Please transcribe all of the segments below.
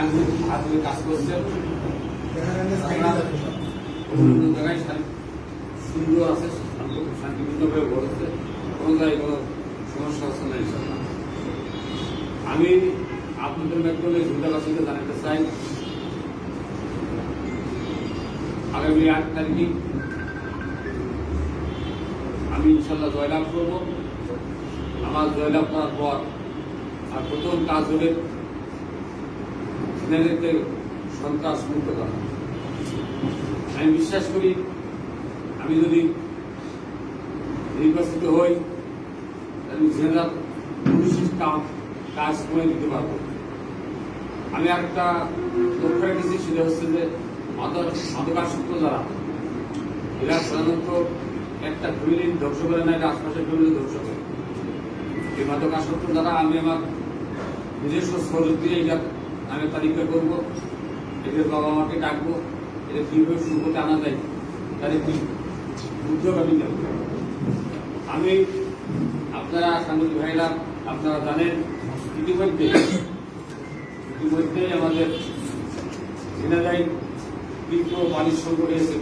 আইনজীবী হাত কাজ করছে। আপনারা অন্য জায়গায় সুন্দর আছে শান্তিপূর্ণভাবে বলছে কোনো জায়গায় কোনো সমস্যা হচ্ছে না আমি আপনাদের মাধ্যমে ঝুঁটাবাসীকে জানাতে চাই, আগামী আট তারিখে আমি ইনশাল্লাহ জয়লাভ করব। আমার জয়লাভ করার পর আর প্রথম কাজ হবে সিনেদেরকে সন্ত্রাস মুক্ত করা। আমি বিশ্বাস করি, আমি যদি নির্বাচিত হই আমি জেনারেল পুলিশের কাম কাজ করে দিতে পারব। আমি একটা লক্ষ্য রেখেছি, সেটা হচ্ছে যে মাদক মাদকাসক্ত যারা এরা সাধারণত একটা ফ্যামিলি ধ্বংস করে না, এটা আশপাশের ফ্যামিলি ধ্বংস করে। এই মাদকাসক্ত যারা আমি আমার নিজস্ব স্বরূপ দিয়ে এটা আমি তালিকা করব। এদের বাবা মাকে ডাকবো। এদের কীভাবে সুখতে আনা যায় তাদের কি? উদ্যোগ আমি আমি, আপনারা সাংবাদিক ভাইরা, আপনারা জানেন, ইতিমধ্যে ইতিমধ্যে আমাদের ঝিনাদাই তীব্র পানির সংকট হয়েছে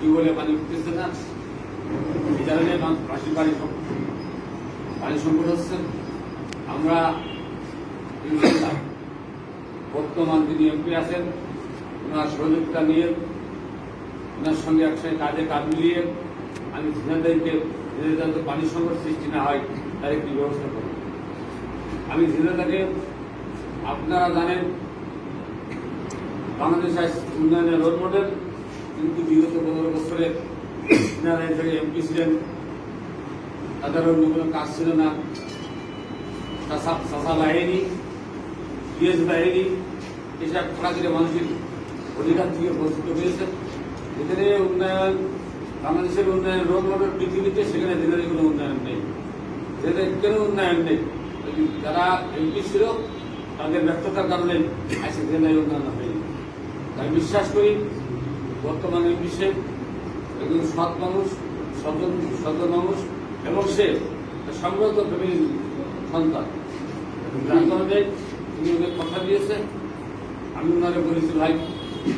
টিউবওয়েলে পানি উঠতেছে না? এই কারণে বাড়ি সং- পানি সংকট হচ্ছে। আমরা বর্তমান যিনি এমপি আছেন, ওনার সহযোগিতা নিয়ে, ওনার সঙ্গে একসাথে কাজে কাজ মিলিয়ে আমি ঝিনাদাইকে যাতে পানি সংকট সৃষ্টি না হয়, তার একটি ব্যবস্থা করব। আমি ঝিনাদাকে আপনারা জানেন, বাংলাদেশ উন্নয়নের রোল মডেল কিন্তু বিগত পনেরো বছরে ঝিনাদাই থেকে এমপি ছিলেন। তাদের অন্য কোনো কাজ ছিল না। চাষা বাহিনী পিএস বাহিনী এসব খেলাধুলা মানুষের অধিকার থেকে বঞ্চিত হয়েছে এখানে উন্নয়ন, বাংলাদেশের উন্নয়ন রোল মডেল পৃথিবীতে সেখানে দিনের কোনো উন্নয়ন নেই। যেদের কেন উন্নয়ন নেই? যারা এমপি ছিল, তাদের ব্যর্থতার কারণে আজকে জেলায় উন্নয়ন হয়নি। তাই বিশ্বাস করি, বর্তমানে বিশ্বে একজন সৎ মানুষ সজ্জন সজ্জন মানুষ এবং সে সংগত ফ্যামিলির সন্তান। যার কারণে তিনি ওদের কথা দিয়েছে আমি ওনারে বলেছি, ভাই,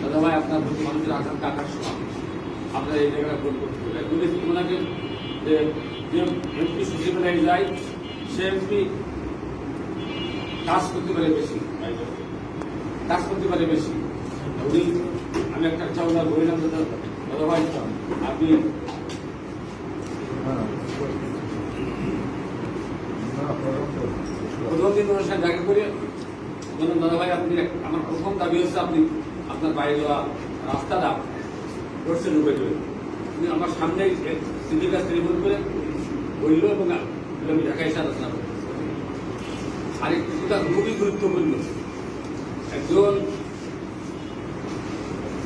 দাদা ভাই, আপনার প্রতি মানুষের আকাঙ্ক্ষা আকাশ আপনার এই জায়গাটা ভুল করতে বলেছি ওনাকে যে এমপি সচিবালয়ে যায়, সে এমপি কাজ করতে পারে বেশি। কাজ করতে পারে বেশি। উনি, আমি একটা চাউলা বললাম দাদা। দাদা ভাই, আপনি প্রথম দিন ওনার করে বললাম দাদা ভাই, আপনি আমার প্রথম দাবি হচ্ছে আপনি আপনার বাইরে যাওয়া রাস্তাটা করছেন উপরে করে উনি আমার সামনে সিভিল কাছ টেলিফোন করে বলল এবং আমি ঢাকায় এসে আলোচনা করি আর একটুটা খুবই গুরুত্বপূর্ণ, একজন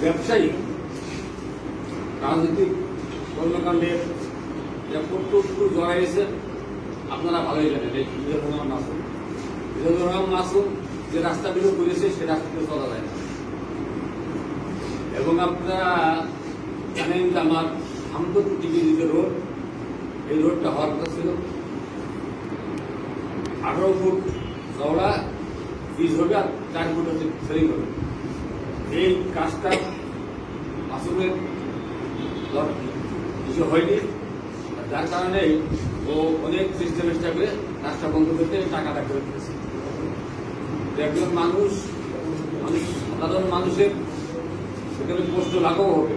ব্যবসায়ী, রাজনৈতিক কর্মকাণ্ডের যে কর্তৃত্ব জড়াইছে আপনারা ভালোই জানেন, এই মিজানুর মাসুম। মিজানুর রহমান মাসুম যে রাস্তাগুলো করেছে, সে রাস্তাগুলো চলা যায় না এবং আপনারা জানেন যে আমার টিভি যে রোড, এই রোডটা হওয়ার কথা ছিল। আঠারো ফুট চওড়া বীজ হবে আর চার ফুট হচ্ছে সেলিং হবে। এই কাজটা লট- কিছু হয়নি। যার কারণে ও অনেক চেষ্টা করে কাজটা বন্ধ করতে টাকাটা করে দিয়েছে। একজন মানুষ মানুষ, সাধারণ মানুষের সেখানে কষ্ট লাঘব হবে।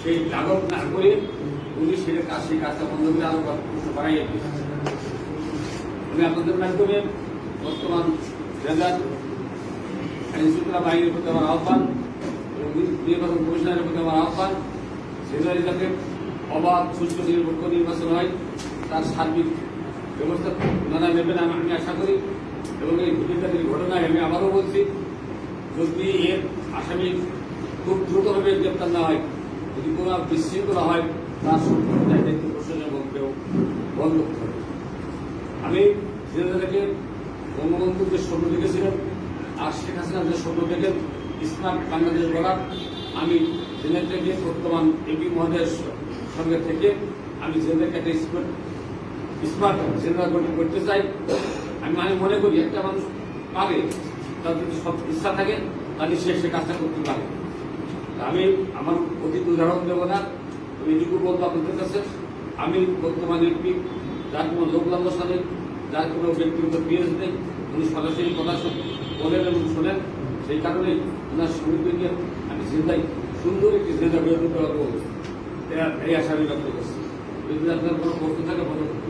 সেই লাঘব না করে উনি সেটা কাজ, সেই কাজটা বন্ধ করে আরও কষ্ট আমি আপনাদের মাধ্যমে বর্তমান জেলার আইন শৃঙ্খলা বাহিনীর প্রতি আমার আহ্বান এবং নির্বাচন কমিশনারের প্রতি আমার আহ্বান। সেগুলো যাতে অবাধ নির্ভক্ষ নির্বাচন হয়, তার সার্বিক ব্যবস্থা ওনারা নেবেন আমি আশা করি। এবং এই ভূমিকাদের ঘটনায় আমি আবারও বলছি, যদি এর আসামি খুব দ্রুতভাবে গ্রেপ্তার না হয়, যদি কোনো বিশৃঙ্খলা হয়, তার সম্পূর্ণ দায়িত্ব প্রশাসনের মধ্যেও বন্ধ করতে হবে। আমি ধীরে থেকে বঙ্গবন্ধু যে স্বপ্ন দেখেছিলেন আর শেখ হাসিনা যে স্বপ্ন দেখেন স্মার্ট বাংলাদেশ গড়ার, আমি জেনে বর্তমান এপি মহাদেশ সঙ্গে থেকে আমি জেনেকে একটা স্মার্ট স্মার্ট জেনারেল গঠন করতে চাই। আমি মানে মনে করি একটা মানুষ পারে তার যদি সব ইচ্ছা থাকে, তাহলে সে সে কাজটা করতে পারে। আমি, আমার অতীত উদাহরণ দেব না, আমি এটুকু বলব আপনাদের কাছে। আমি বর্তমানে যার কোনো লোক নেই, যার কোনো ব্যক্তিগত পিএস নেই, উনি সরাসরি কথা বলেন এবং শোনেন। সেই কারণেই ওনার সমিতিকে আমি চিন্তাই সুন্দর একটি চিন্তা বের করতে পারব এই আশা আমি ব্যক্ত করছি। যদি আপনার কোনো প্রশ্ন থাকে বলতে